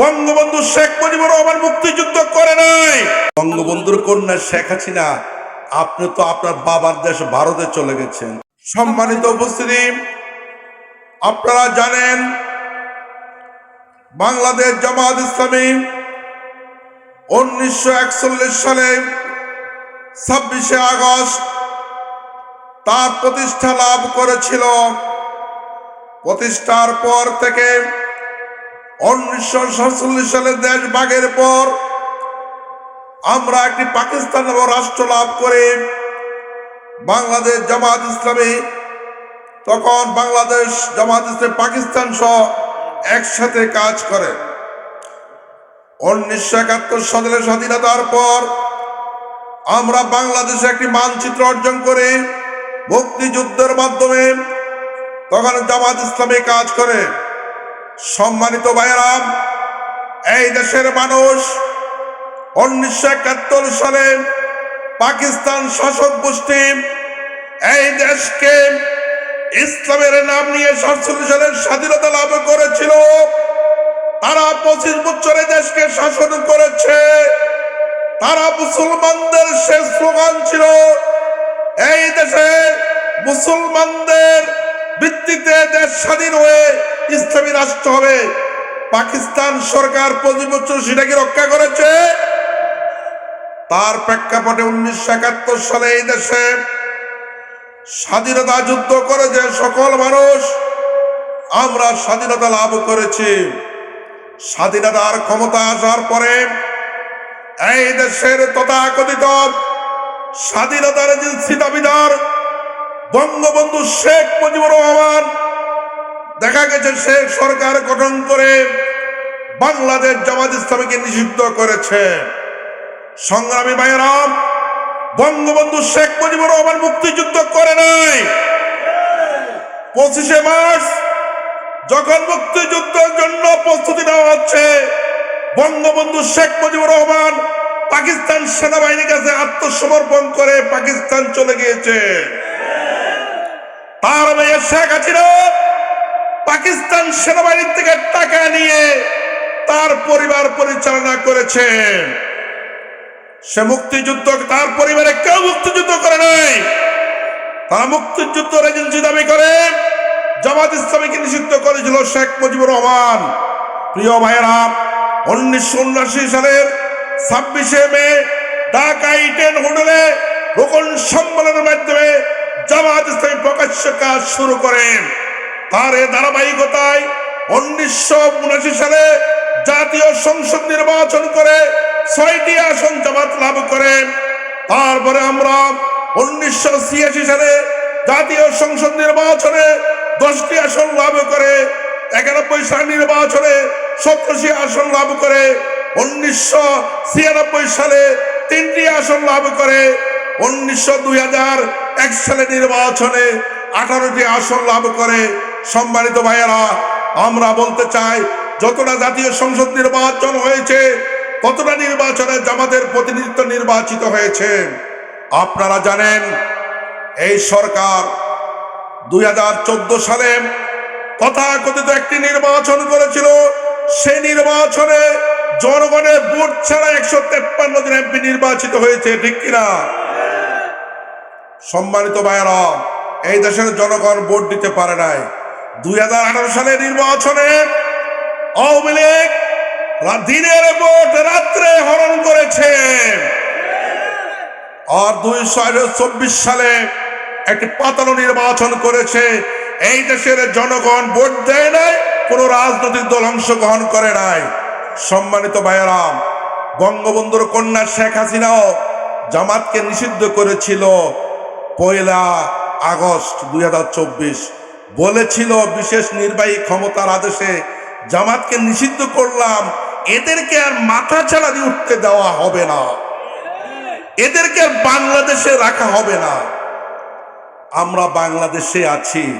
বঙ্গবন্ধু শেখ মুজিবুর রহমান মুক্তিযুদ্ধ করে নাই। বঙ্গবন্ধুর কন্যা শেখ হাসিনা, আপনি তো আপনার বাবার দেশ ভারতে চলে গেছেন। সম্মানিত উপস্থিতি, আপনারা জানেন, বাংলাদেশ জামাত ইসলামী উনিশশো একচল্লিশ সালে ছাব্বিশে আগস্ট তার প্রতিষ্ঠা লাভ করেছিল। প্রতিষ্ঠার পর থেকে উনিশশো সাতচল্লিশ সালে দেশ ভাগের পর আমরা একটি পাকিস্তান রাষ্ট্র লাভ করে বাংলাদেশ জামাত ইসলামী। তখন বাংলাদেশ জামাত ইসলামী পাকিস্তান সহ একসাথে কাজ করে। উনিশশো একাত্তর সালে স্বাধীনতার পর আমরা বাংলাদেশে একটি মানচিত্র অর্জন করে মুক্তিযুদ্ধের মাধ্যমে তখন জামাত ইসলামী কাজ করে। সম্মানিত ভাইরাম এই দেশের মানুষ উনিশশো একাত্তর সালে পাকিস্তান শাসক গোষ্ঠী এই দেশকে ইসলামের নাম নিয়ে সাতচল্লিশ সালের স্বাধীনতা লাভ করেছিল। তারা পঁচিশ বছর দেশকে শাসন করেছে। তারা মুসলমানদের শেষ স্লোগান ছিল, এই দেশে মুসলমানদের ভিত্তিতে দেশ স্বাধীন হয়ে ইসলামী রাষ্ট্র হবে। পাকিস্তান সরকার পঁচিশ বছর সেটাকে রক্ষা করেছে। তার প্রেক্ষাপটে উনিশশো একাত্তর সালে এই দেশে স্বাধীনতা যুদ্ধ করে যে সকল মানুষ। আমরা স্বাধীনতা লাভ করেছি। স্বাধীনতার ক্ষমতা আসার পরে এই দেশের তথাকথিত স্বাধীনতার যে দাবিদার বঙ্গবন্ধু শেখ মুজিবুর রহমান দেখা গেছে সে সরকার গঠন করে বাংলাদেশ জামাত ইসলামীকে নিষিদ্ধ করেছে। সংগ্রামী ভাইয়েরাম বঙ্গবন্ধু শেখ মুজিবুর রহমান মুক্তিযুদ্ধ করে নাই। পঁচিশে মার্চ যখন মুক্তিযুদ্ধের জন্য প্রস্তুতি নেওয়া হচ্ছে, বঙ্গবন্ধু শেখ মুজিবুর রহমান পাকিস্তান সেনাবাহিনীর কাছে আত্মসমর্পণ করে পাকিস্তান চলে গিয়েছে। তার মেয়ে শেখ হাসিনা পাকিস্তান সেনাবাহিনীর থেকে টাকা নিয়ে তার পরিবার পরিচালনা করেছে। সে মুক্তিযুদ্ধ তার পরিবারে কেউ মুক্তিযুদ্ধ করে নাই। তারা মুক্তিযুদ্ধ এজেন্সি দাবি করে, জামাত ইসলামীকে নিষিদ্ধ করেছিল শেখ মুজিবুর রহমান। প্রিয় ভাইয়েরা, উনিশশো উনআশি সালের ছাব্বিশে মে ঢাকা ইটেন হোটেলে রোকন সম্মেলনের মাধ্যমে জামাত ইসলামী প্রকাশ্য কাজ শুরু করেন তার এ ধারাবাহিকতায় উনিশশো উনআশি সালে জাতীয় সংসদ নির্বাচন করে ছয়টি আসন জামাত লাভ করে। তারপরে আমরা উনিশশো ছিয়াশি সালে জাতীয় সংসদ নির্বাচনে দশটি আসন লাভ করে, একানব্বই সাল নির্বাচনে সতেরোশি আসন লাভ করে, উনিশশো ছিয়ানব্বই সালে তিনটি আসন লাভ করে, উনিশশো দুই হাজার এক সালে নির্বাচনে আঠারোটি আসন লাভ করে সম্মানিত ভাইয়েরা, আমরা বলতে চাই, যতটা জাতীয় সংসদ নির্বাচন হয়েছে, ততটা নির্বাচনে জামাতের প্রতিনিধিত্ব নির্বাচিত হয়েছে। আপনারা জানেন, এই সরকার দুই হাজার চোদ্দ সালে তথাকথিত একটি নির্বাচন করেছিল। সেই নির্বাচনে জনগণের ভোট ছাড়া একশো তেপ্পান্ন জন এমপি নির্বাচিত হয়েছে, ঠিক কিনা? সম্মানিত ভাইয়েরা, এই দেশের জনগণ ভোট দিতে পারে নাই। দুই সালে নির্বাচনে আওয়ামী লীগ দিনের ভোট রাত্রে হরণ করেছে। আর দুইশো চব্বিশ সালে একটি পাতানো নির্বাচন করেছে। এই দেশের জনগণ ভোট দেয় নাই, কোনো রাজনৈতিক দল অংশগ্রহণ করে নাই। সম্মানিত ভাইয়েরাম, বঙ্গবন্ধুর কন্যা শেখ হাসিনাও জামাতকে নিষিদ্ধ করেছিল পয়লা আগস্ট দুই হাজার চব্বিশ। বলেছিল বিশেষ নির্বাহী ক্ষমতার আদেশে, জামাতকে নিষিদ্ধ করলাম, এদেরকে আর মাথা ছাড়া দিয়ে উঠতে দেওয়া হবে না। এদেরকে আর বাংলাদেশে রাখা হবে না। আমরা বাংলাদেশে আছি।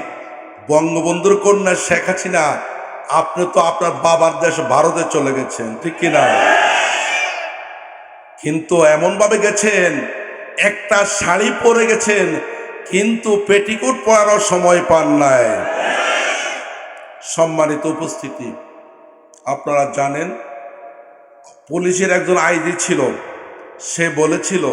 বঙ্গবন্ধুর কন্যা শেখ হাসিনা, আপনি তো আপনার বাবার দেশ ভারতে চলে গেছেন, ঠিক কিনা কিন্তু এমন ভাবে গেছেন, একটা শাড়ি পরে গেছেন কিন্তু পেটিকোট পরারও সময় পান নাই। সম্মানিত উপস্থিতি, আপনারা জানেন, পুলিশের একজন আইজি ছিল, সে বলেছিল,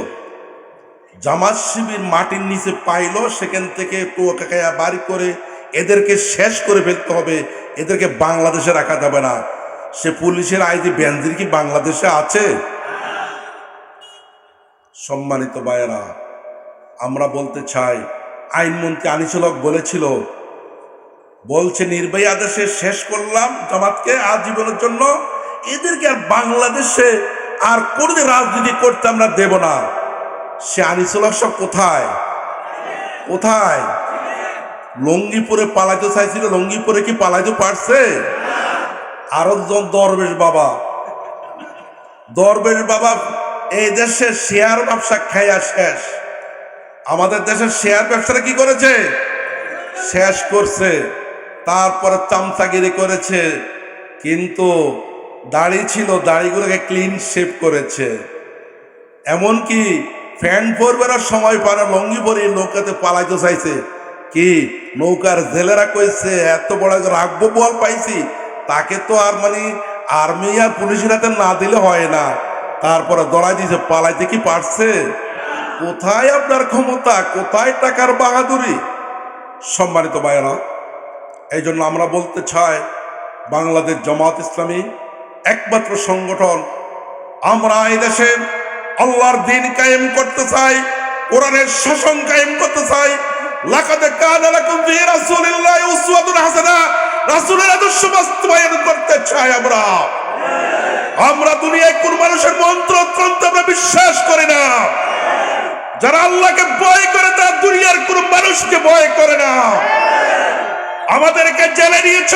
জামাত শিবির মাটির নিচে পাইলো, সেখান থেকে টোকাকায়া বাড়ি করে এদেরকে শেষ করে ফেলতে হবে, এদেরকে বাংলাদেশে রাখা যাবে না। সে পুলিশের আইজি বেনজির কি বাংলাদেশে আছে? সম্মানিত ভাইয়েরা আমরা বলতে চাই আইনমন্ত্রী আনিসুলক বলেছিল, বলছে নির্বাহী আদেশে শেষ করলাম জামাতকে আজীবনের জন্য, এদেরকে আর বাংলাদেশে আর কোনোদিন রাজনীতি করতে আমরা দেব না। সে আনিসুলক সব কোথায়? কোথায়? লঙ্গিপুরে পালাইতে চাইছিল, লঙ্গিপুরে কি পালাইতে পারছে? আরও দরবেশ বাবা। দরবেশ বাবা এই দেশে শেয়ার ব্যবসা খাইয়া শেষ। আমাদের দেশের শেয়ার ব্যবসাটা কি করেছে? শেষ করছে। তারপরে চামচাগিরি করেছে। কিন্তু দাড়ি ছিল, দাড়িগুলোকে ক্লিন শেপ করেছে। এমনকি ফ্যান পরবার সময় পারে লঙ্গি পরে নৌকাতে পালাইতে চাইছে। কি? নৌকার জেলেরা কইছে, এত বড় রাখব বল পাইছি। তাকে তো আর মানে আর্মি আর পুলিশের হাতে না দিলে হয় না। তারপরে দড়াই দিয়েছে, পালাইতে কি পারছে? কোথায় আপনার ক্ষমতা? কোথায় টাকার বাহাদুরি? সম্মানিত ভাইয়েরা এই জন্য আমরা বলতে চাই, বাংলাদেশ জামাত ইসলামী একমাত্র সংগঠন। আমরা এই দেশে আল্লাহর দিন কায়েম করতে চাই, কোরআনের শাসন কায়েম করতে চাই। হাসানা। রাসূলের করতে চাই আমরা। আমরা দুনিয়ায় কোন মানুষের মন্ত্র আমরা বিশ্বাস করি না। যারা আল্লাহকে ভয় করে, তারা দুনিয়ার কোন মানুষকে ভয় করে না। আমাদেরকে জেলে দিয়েছ,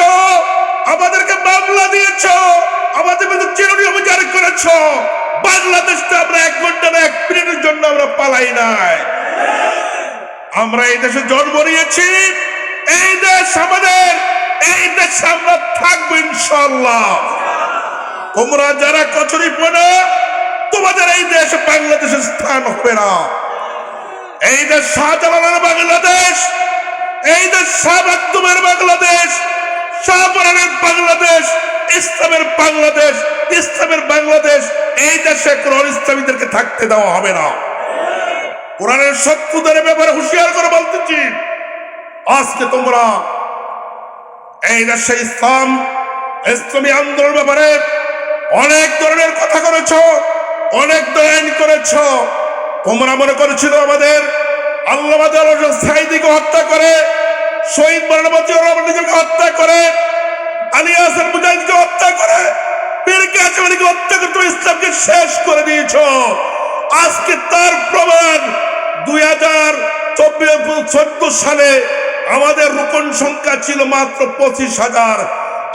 আমাদেরকে মামলা দিয়েছ, আমাদের মধ্যে চিরুনি অভিযান করেছ। বাংলাদেশটা আমরা এক ঘণ্টা এক মিনিটের জন্য আমরা পালাই নাই। আমরা এই দেশে জন্ম নিয়েছি, এই দেশ আমাদের, এই দেশে আমরা থাকব ইনশাল্লাহ তোমরা যারা কচুরি পড়ো তোমাদের এই দেশ বাংলাদেশের স্থান হবে না। এই দেশ শাহজালালের বাংলাদেশ, এই দেশ শাহ মাকদুমের বাংলাদেশ শাহপরানের বাংলাদেশ, ইসলামের বাংলাদেশ ইসলামের বাংলাদেশ, এই দেশে কোন ইসলামীদেরকে থাকতে দেওয়া হবে না। কোরআনের শত্রুদের ব্যাপারে হুঁশিয়ার করে বলতেছি, আজকে তোমরা এই দেশে ইসলাম, ইসলামী আন্দোলন ব্যাপারে অনেক ধরনের কথা করেছ, অনেক দয়ান করেছ তোমরা মনে করেছিল আমাদের আল্লাহ হত্যা করে, শহীদ হত্যা করে হত্যা করে হত্যা শেষ করে দিয়েছ। আজকে তার প্রমাণ দুই হাজার সালে আমাদের রোপণ সংখ্যা ছিল মাত্র পঁচিশ হাজার।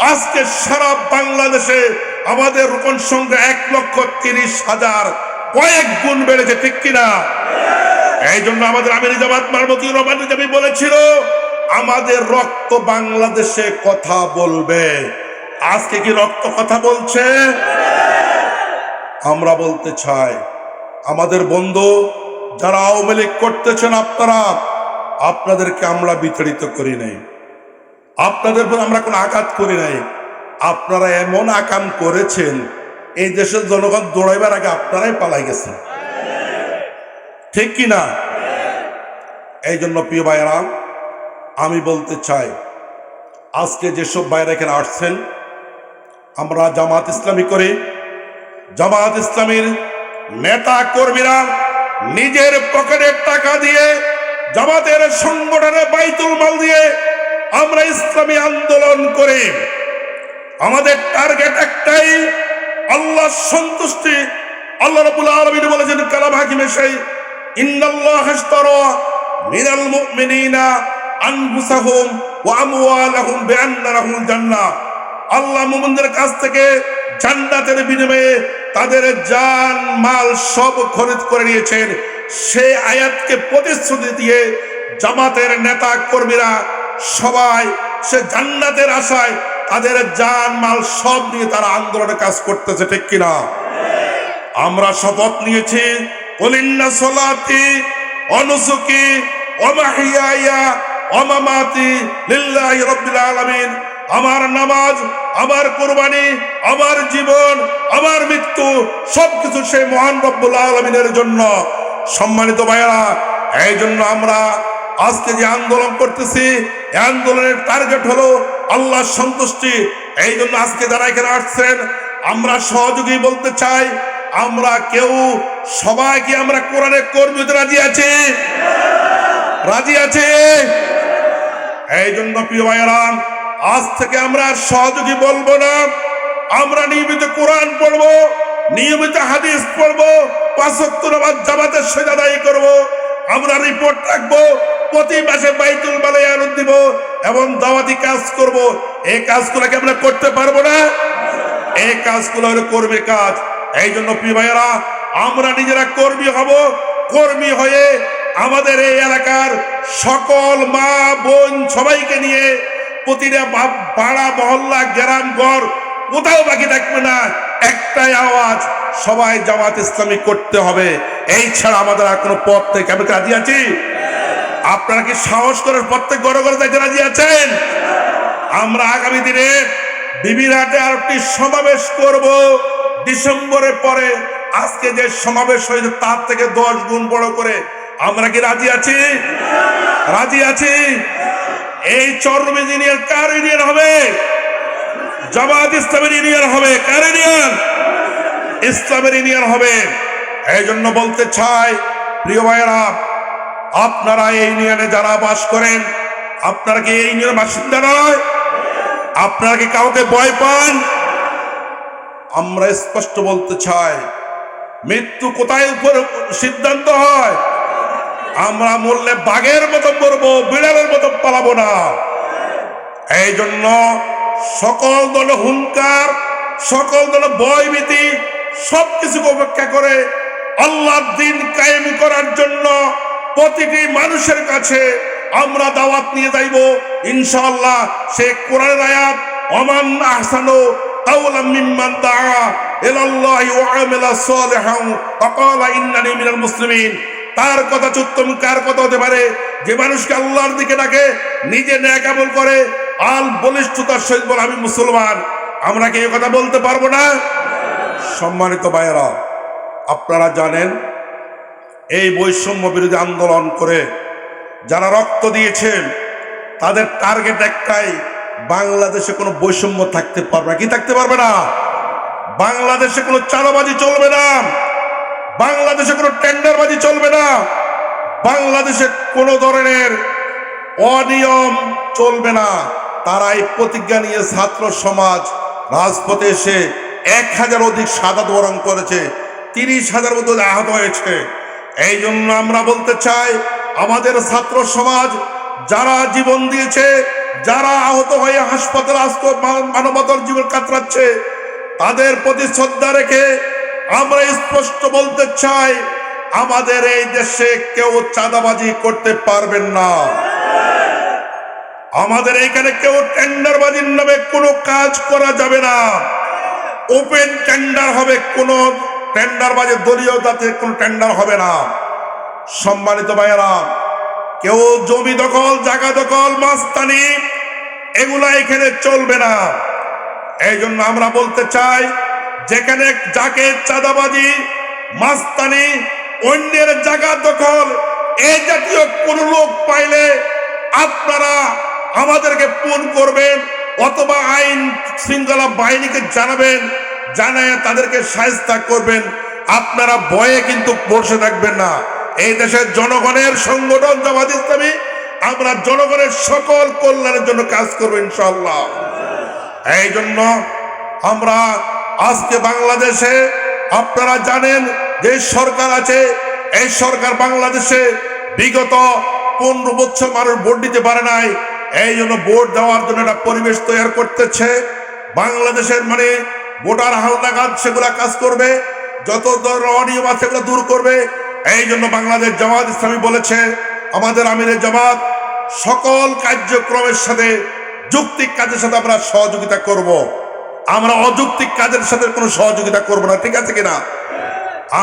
আজকে সারা বাংলাদেশে আমাদের রোপণ সংখ্যা এক লক্ষ তিরিশ হাজার। কয়েক গুণ বেড়েছে, ঠিক কিনা? এই জন্য আমাদের আমির মারমতি রহমান বলেছিল, আমাদের রক্ত বাংলাদেশে কথা বলবে। আজকে কি রক্ত কথা বলছে? আমরা বলতে চাই, আমাদের বন্ধু, যারা আওয়ামী লীগ করতেছেন আপনারা, আপনাদেরকে আমরা বিতাড়িত করি নাই। আপনাদের আমরা কোনো আঘাত করি নাই। আপনারা এমন আকাম করেছেন এই দেশের জনগণ দৌড়াইবার আগে আপনারাই পালাই গেছেন। ঠিক কি না? এই জন্য প্রিয় ভাইয়েরা, আমি বলতে চাই, আজকে যেসব ভাইয়েরা এখানে আসছেন, আমরা জামাত ইসলামী করি। জামাত ইসলামীর নেতা কর্মীরা নিজের পকেটের টাকা দিয়ে জামাতের সংগঠনে বাইতুল মাল দিয়ে আমরা ইসলামী আন্দোলন করি। আমাদের টার্গেট একটাই আল্লাহ সন্তুষ্টি আল্লাহ রাব্বুল আলামিন বলেছেন, কালাম হাকিমে সেই ইন্নাল্লাহ ইশতারা মিনাল মুমিনিনা আনফুসাহুম ওয়া আমওয়ালাহুম বিআন্না লাহুমুল জান্নাহ। আল্লাহ মুমিনদের কাছ থেকে জান্নাতের বিনিময়ে তাদের জান, মাল সব খরিদ করে নিয়েছেন। সেই আয়াতকে প্রতিশ্রুতি দিয়ে জামাতের নেতা কর্মীরা সবাই সে জান্নাতের আশায় তাদের জান মাল সব নিয়ে তারা আন্দোলনে কাজ করতেছে, ঠিক কিনা? আমরা শপথ নিয়েছি অমাহিয়া আমার নামাজ, আমার কুরবানি, আমার জীবন, আমার মৃত্যু, সবকিছু সেই মহান রব্বুল আলমিনের জন্য। সম্মানিত ভাইয়েরা এই জন্য আমরা আজকে যে আন্দোলন করতেছি আন্দোলনের টার্গেট হলো আল্লাহর সন্তুষ্টি। এই জন্য আজকে যারা এখানে আসছেন, আমরা সহযোগী বলতে চাই, আমরা কেউ সবাইকে আমরা কোরআনে কর্মীতে রাজি আছি? রাজি আছে? এই জন্য প্রিয় ভাইয়েরা, আজ থেকে আমরা সহযোগী বলব না। আমরা নিয়মিত কোরআন পড়ব, নিয়মিত হাদিস পড়ব পাঁচক্ত নামাজ জামাতের আদায় করব, আমরা রিপোর্ট রাখব, প্রতি মাসে বাইতুল মালায় আনন্দ দিব এবং দাওয়াতি কাজ করব, এই কাজগুলো কাজগুলোকে আমরা করতে পারব না? এই কাজগুলো হলো কর্মী কাজ। এই জন্য ভাইয়েরা, আমরা নিজেরা কর্মী হব, কর্মী হয়ে আমাদের এই এলাকার সকল মা, বোন সবাইকে নিয়ে প্রতিটা পাড়া, মহল্লা, গ্রাম, ঘর কোথাও বাকি থাকবে না, একটাই আওয়াজ, সবাই জামাত ইসলামী করতে হবে। এই ছাড়া আমাদের আর কোনো পথ থেকে আমি কি রাজি আছি? আপনারা কি সাহস করে প্রত্যেক গড়ে গড়ে যাইতে রাজি আছেন? আমরা আগামী দিনে বিবিরহাটে আর একটি সমাবেশ করব। ডিসেম্বরের পরে আজকে যে সমাবেশ হয়েছে, তার থেকে দশ গুণ বড় করে আমরা কি রাজি আছি? রাজি আছি। এই চরম ইঞ্জিনিয়ার কার ইউনিয়ন হবে? জামাত ইসলামের ইউনিয়ন হবে। কার ইউনিয়ন ইসলামের ইউনিয়ন হবে। এই জন্য বলতে চাই, প্রিয় ভাইয়েরা আপনারা এই ইউনিয়নে যারা বাস করেন, আপনারা কি এই ইউনিয়নের বাসিন্দা নয়? আপনারা কি কাউকে ভয় পান? আমরা স্পষ্ট বলতে চাই, মৃত্যু কোথায় উপর সিদ্ধান্ত হয়? আমরা মরলে বাঘের মতো মরবো, বিড়ালের মতো পালাবো না। এই জন্য সকল দল হুঙ্কার সকল দল ভয়ভীতি, সবকিছুকে উপেক্ষা করে আল্লাহর দিন কায়েম করার জন্য প্রতিটি মানুষের কাছে আমরা দাওয়াত নিয়ে যাইব। ইনশাআল্লাহ সে কোরআন আয়াত অমান আহসানো কাওলাম মিম্মান দাআ ইলাল্লাহি ওয়া সালিহান ওয়া ক্বালা ইন্নানি মিনাল মুসলিমিন। তার কথা উত্তম, কার কথা হতে পারে? যে মানুষকে আল্লাহর দিকে ডাকে, নিজে ন্যায় আমল করে, আল বলিষ্ঠতার সহিত বলে, আমি মুসলমান। আমরা কি এই কথা বলতে পারব না? সম্মানিত ভাইয়েরা, আপনারা জানেন এই বৈষম্য বিরোধী আন্দোলন করে যারা রক্ত দিয়েছেন, তাদের টার্গেট একটাই, বাংলাদেশে কোনো বৈষম্য থাকতে পারবে না। কি থাকতে পারবে না? বাংলাদেশে কোনো চালাবাজি চলবে না। বাংলাদেশে কোনো টেন্ডারবাজি চলবে না। বাংলাদেশে কোনো ধরনের অনিয়ম চলবে না। তারা এই প্রতিজ্ঞা নিয়ে ছাত্র সমাজ রাজপথে এসে এক হাজার অধিক সাদা বরণ করেছে, তিরিশ হাজার মতো আহত হয়েছে। এই জন্য আমরা বলতে চাই, আমাদের ছাত্র সমাজ যারা জীবন দিয়েছে, যারা আহত হয়ে হাসপাতালে আস্ত মানবতার জীবন কাতরাচ্ছে, তাদের প্রতি শ্রদ্ধা রেখে আমরা স্পষ্ট বলতে চাই, আমাদের এই দেশে কেউ চাঁদাবাজি করতে পারবেন না। আমাদের এখানে কেউ টেন্ডারবাজির নামে কোনো কাজ করা যাবে না। ওপেন টেন্ডার হবে কোনো টেন্ডারবাজি দলীয় জাতির কোনো টেন্ডার হবে না। সম্মানিত ভাইয়েরা, কেউ জমি দখল, জায়গা দখল, মাস্তানি, এগুলা এখানে চলবে না। এই জন্য আমরা বলতে চাই, যেখানে যাকে চাঁদাবাজি, মাস্তানি, অন্যের জায়গা দখল এই জাতীয় কোন লোক পাইলে আপনারা আমাদেরকে ফোন করবেন অথবা আইন শৃঙ্খলা বাহিনীকে জানাবেন। জানায় তাদেরকে সাহায্য করবেন। আপনারা ভয়ে কিন্তু বসে থাকবেন না। এই দেশের জনগণের সংগঠন জামাত ইসলামী, আমরা জনগণের সকল কল্যাণের জন্য কাজ করব ইনশাল্লাহ এই জন্য আমরা আজকে বাংলাদেশে, আপনারা জানেন যে সরকার আছে, এই সরকার বাংলাদেশে বিগত পনেরো বছর মানুষ ভোট দিতে পারে নাই। এই জন্য ভোট দেওয়ার জন্য একটা পরিবেশ তৈরি করতেছে। বাংলাদেশের মানে ভোটার হালনাগাদ সেগুলা কাজ করবে, যত ধরনের অনিয়ম আছে সেগুলো দূর করবে। এই জন্য বাংলাদেশ জামাত ইসলামী বলেছে, আমাদের আমিরের জামাত সকল কার্যক্রমের সাথে যৌক্তিক কাজের সাথে আমরা সহযোগিতা করব। আমরা অযৌক্তিক কাজের সাথে কোনো সহযোগিতা করব না, ঠিক আছে কিনা?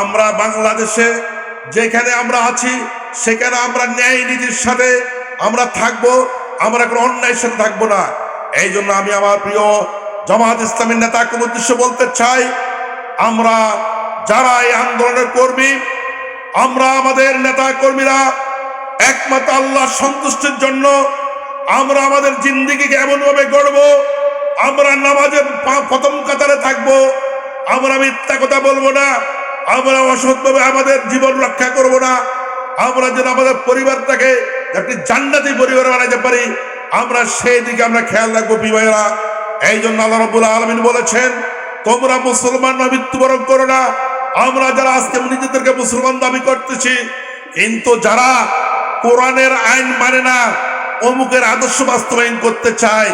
আমরা বাংলাদেশে যেখানে আমরা আছি, সেখানে আমরা ন্যায় নীতির সাথে আমরা থাকব, আমরা কোনো অন্যায়ের সাথে থাকব না। এই জন্য আমি আমার প্রিয় জামাত ইসলামের নেতাকে উদ্দেশ্য বলতে চাই? আমরা যারা এই আন্দোলনের কর্মী, আমরা আমাদের নেতা কর্মীরা একমাত্র আল্লাহ সন্তুষ্টির জন্য আমরা আমাদের জিন্দিগিকে এমনভাবে গড়ব, আমরা নামাজের প্রথম কাতারে থাকব, আমরা মিথ্যা কথা বলব না, আমরা অসৎভাবে আমাদের জীবন রক্ষা করব না, আমরা যেন আমাদের পরিবারটাকে একটি জান্নাতি পরিবার বানাইতে পারি, আমরা সেই দিকে আমরা খেয়াল রাখব বিবাহেরা এই জন্য আল্লাহ রবুল আলমিন বলেছেন, তোমরা মুসলমান মৃত্যুবরণ করো না। আমরা যারা আজকে নিজেদেরকে মুসলমান দাবি করতেছি, কিন্তু যারা কোরআনের আইন মানে না, অমুকের আদর্শ বাস্তবায়ন করতে চায়,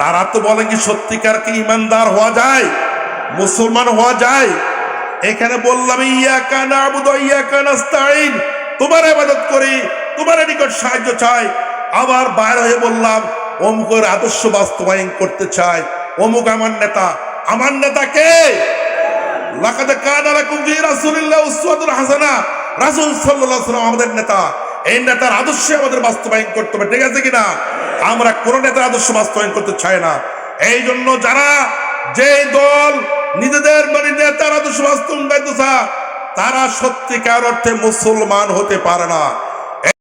তারা তো বলে কি সত্যিকার কি ইমানদার হওয়া যায়, মুসলমান হওয়া যায়? এখানে বললাম ইয়া কানা আবুদ ইয়া কানাস্তাইন তোমার ইবাদত করি, তোমার নিকট সাহায্য চাই। আবার বাইরে হয়ে বললাম অমুকের আদর্শ বাস্তবায়ন করতে চাই অমুক আমার নেতা। আমার নেতা কে? হাসানা। আমাদের নেতা। এই নেতার আদর্শ আমাদের বাস্তবায়ন করতে হবে। ঠিক আছে কিনা? আমরা কোন নেতার আদর্শ বাস্তবায়ন করতে চাই না। এই জন্য যারা যে দল নিজেদের মানে নেতার আদর্শ চায়, তারা সত্যিকার অর্থে মুসলমান হতে পারে না।